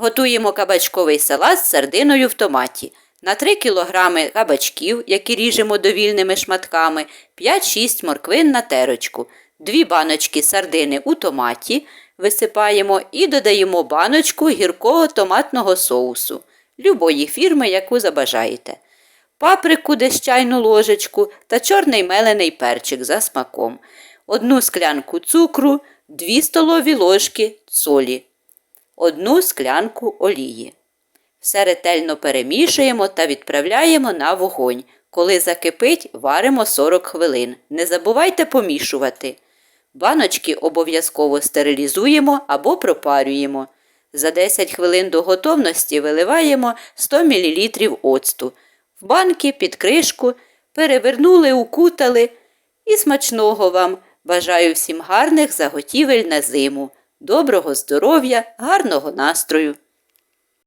Готуємо кабачковий салат з сардиною в томаті. На 3 кг кабачків, які ріжемо довільними шматками, 5-6 морквин на терочку, 2 баночки сардини у томаті висипаємо і додаємо баночку гіркого томатного соусу любої фірми, яку забажаєте. Паприку десь чайну ложечку та чорний мелений перчик за смаком, одну склянку цукру, 2 столові ложки солі, одну склянку олії. Все ретельно перемішуємо та відправляємо на вогонь. Коли закипить, варимо 40 хвилин. Не забувайте помішувати. Баночки обов'язково стерилізуємо або пропарюємо. За 10 хвилин до готовності виливаємо 100 мл оцту. В банки під кришку перевернули, укутали. І смачного вам! Бажаю всім гарних заготівель на зиму, доброго здоров'я, гарного настрою!